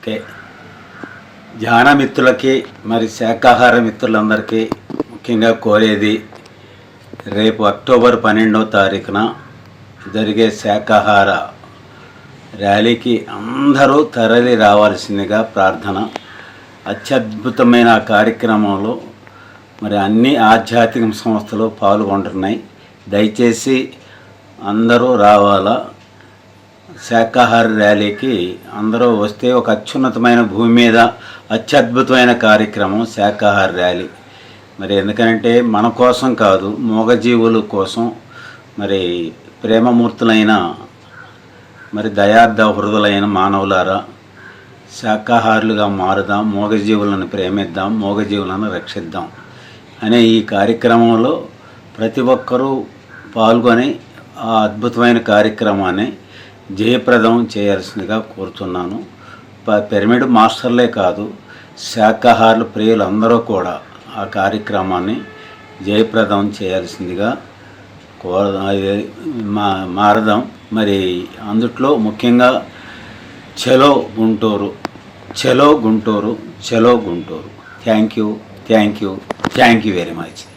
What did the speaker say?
Okay. ధ్యానమిత్రులకి మరి శాకాహార మిత్రులందరికీ ముఖ్యంగా కోరేది రేపు అక్టోబర్ పన్నెండవ తారీఖున జరిగే శాకాహార ర్యాలీకి అందరూ తరలి రావాల్సిందిగా ప్రార్థన. అత్యద్భుతమైన కార్యక్రమంలో మరి అన్ని ఆధ్యాత్మిక సంస్థలు పాల్గొంటున్నాయి. దయచేసి అందరూ రావాలా? శాఖాహార ర్యాలీకి అందరూ వస్తే ఒక అత్యున్నతమైన భూమి మీద అత్యద్భుతమైన కార్యక్రమం శాఖాహార ర్యాలీ. మరి ఎందుకంటే మన కోసం కాదు మూగజీవుల కోసం మరి ప్రేమమూర్తులైన మరి దయార్థ హృదులైన మానవులారా శాకాహారులుగా మారుదాం మూగజీవులను ప్రేమిద్దాం మూగజీవులను రక్షిద్దాం అనే ఈ కార్యక్రమంలో ప్రతి ఒక్కరూ పాల్గొని ఆ అద్భుతమైన కార్యక్రమాన్ని జయప్రదం చేయాల్సిందిగా కోరుతున్నాను. ప- పిరమిడ్ మాస్టర్లే కాదు శాఖాహారులు ప్రియులందరూ కూడా ఆ కార్యక్రమాన్ని జయప్రదం చేయాల్సిందిగా కోర అది మా మారదాం. మరి అందుట్లో ముఖ్యంగా చలో గుంటూరు చలో గుంటూరు చలో Guntur. Thank you thank you thank you very much.